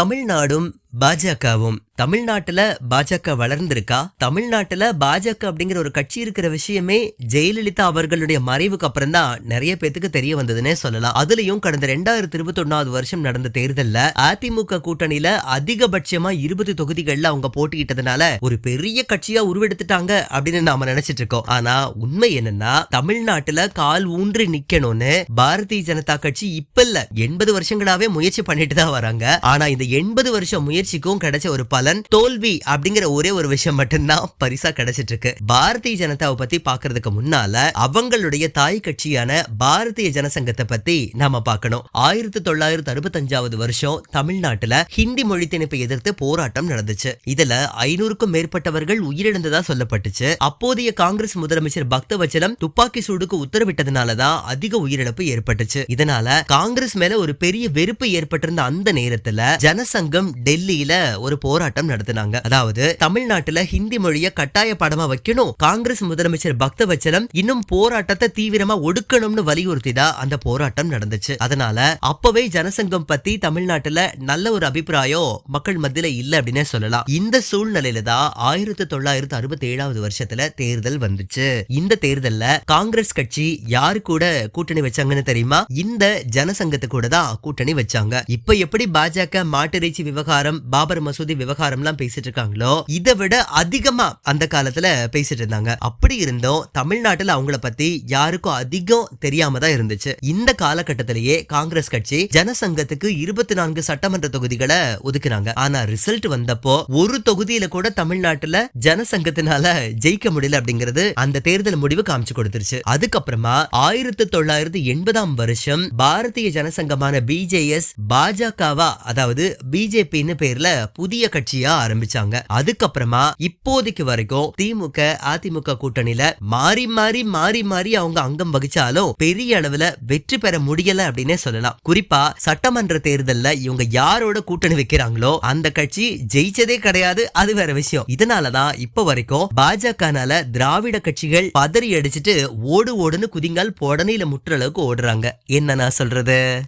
தமிழ்நாடும் பாஜகவும் தமிழ்நாட்டுல பாஜக வளர்ந்திருக்கா? தமிழ்நாட்டுல பாஜக அப்படிங்கிற ஒரு கட்சி இருக்கிற விஷயமே ஜெயலலிதா அவர்களுடைய மறைவுக்கு அப்புறம் தான் நிறைய பேத்துக்கு தெரிய வந்ததுன்னே சொல்லலாம். அதுலயும் கடந்த ரெண்டாயிரத்தி இருபத்தி ஒன்னாவது வருஷம் நடந்த தேர்தல்ல அதிமுக கூட்டணியில அதிகபட்சமா இருபது தொகுதிகள்ல அவங்க போட்டியிட்டதுனால ஒரு பெரிய கட்சியா உருவெடுத்துட்டாங்க அப்படின்னு நாம நினைச்சிட்டு இருக்கோம். ஆனா உண்மை என்னன்னா தமிழ்நாட்டுல கால் ஊன்றி நிக்கணும்னு பாரதிய ஜனதா கட்சி இப்ப இல்ல. எண்பது வருஷங்களாவே முயற்சி பண்ணிட்டு தான் வராங்க. ஆனா இந்த எண்பது வருஷம் முயற்சிக்கும் கிடைச்ச ஒரு பலன் தோல்வி அப்படிங்கிற ஒரே ஒரு விஷயம் மட்டும்தான் பரிசா கிடைச்சிட்டு இருக்கு பாரதிய ஜனதாவை பத்தி பாக்குறதுக்கு முன்னால அவங்களுடைய தாய் கட்சியான பாரதிய ஜனசங்கத்தை பத்தி நாம பார்க்கணும் ஆயிரத்தி தொள்ளாயிரத்தி அறுபத்தஞ்சாவது வருஷம் தமிழ்நாட்டுல ஹிந்தி மொழி திணிப்பை எதிர்த்து போராட்டம் நடந்துச்சு. இதுல ஐநூறுக்கும் மேற்பட்டவர்கள் உயிரிழந்ததா சொல்லப்பட்டுச்சு. அப்போதைய காங்கிரஸ் முதலமைச்சர் பக்தவச்சலம் துப்பாக்கி சூடுக்கு உத்தரவிட்டதுனாலதான் அதிக உயிரிழப்பு ஏற்பட்டுச்சு. இதனால காங்கிரஸ் மேல ஒரு பெரிய வெறுப்பு ஏற்பட்டிருந்த அந்த நேரத்துல ஜனசங்கம் டெல்லி டெல்லியில ஒரு போராட்டம் நடத்தினாங்க. அதாவது தமிழ்நாட்டுல ஹிந்தி மொழிய கட்டாய பாடமா வைக்கணும். காங்கிரஸ் முதலமைச்சர் பக்தவச்சலம் இன்னும் போராட்டத்தை தீவிரமா ஒடுக்கணும்னு வலியுறுத்தி தான் அந்த போராட்டம் நடந்துச்சு. அதனால அப்பவே ஜனசங்கம் பத்தி தமிழ்நாட்டுல நல்ல ஒரு அபிப்பிராயம் மக்கள் மத்தியில இல்ல அப்படின்னே சொல்லலாம். இந்த சூழ்நிலையில தான் ஆயிரத்தி தொள்ளாயிரத்தி அறுபத்தி ஏழாவது வருஷத்துல தேர்தல் வந்துச்சு. இந்த தேர்தல்ல காங்கிரஸ் கட்சி யாரு கூட கூட்டணி வச்சாங்கன்னு தெரியுமா? இந்த ஜனசங்கத்து கூட தான் கூட்டணி வச்சாங்க. இப்ப எப்படி பாஜக மாட்டிறைச்சி விவகாரம் பாபர் மசூதி விவகாரம்லாம் பேசிட்டு இருக்காங்களோ? இதை விட அதிகமா அந்த காலத்துல பேசிட்டு இருந்தாங்க. அப்படி இருந்தும் தமிழ்நாட்டுல அவங்கள பத்தி யாருக்கும் அதிகம் தெரியாம தான் இருந்துச்சு. இந்த காலகட்டத்திலேயே காங்கிரஸ் கட்சி ஜனசங்கத்துக்கு இருபத்தி நான்கு சட்டமன்ற தொகுதிகளை ஒதுக்குனாங்க. ஆனா ரிசல்ட் வந்தப்போ ஒரு தொகுதியில கூட தமிழ்நாட்டுல ஜனசங்கத்தினால ஜெயிக்க முடியல அப்படிங்கிறது அந்த தேர்தல் முடிவு காமிச்சு கொடுத்துருச்சு. அதுக்கப்புறமா ஆயிரத்தி தொள்ளாயிரத்தி எண்பதாம் வருஷம் பாரதிய ஜனசங்கமான பிஜேஎஸ் பாஜகவா அதாவது பிஜேபின்னு பேர்ல புதிய கட்சியா ஆரம்பிச்சாங்க. அதுக்கப்புறமா இப்போதைக்கு வரைக்கும் திமுக அதிமுக கூட்டணியில மாறி மாறி மாறி மாறி அவங்க அங்கம் வகிச்சாலும் பெரிய அளவுல வெற்றி பெற முடியல அப்படின்னே சொல்லலாம். குறிப்பா சட்டமன்ற தேர்தல்ல இவங்க யாரோட கூட்டணி வைக்கிறாங்களோ அந்த கட்சி ஜெயிச்சதே கிடையாது அது வேற விஷயம். இதனாலதான் இப்ப வரைக்கும் பாஜகனால திராவிட கட்சிகள் பதறி அடிச்சிட்டு ஓடு ஓடுன்னு குதிங்கால் போடனையில முற்ற அளவுக்கு ஓடுறாங்க. என்ன நான் சொல்றது?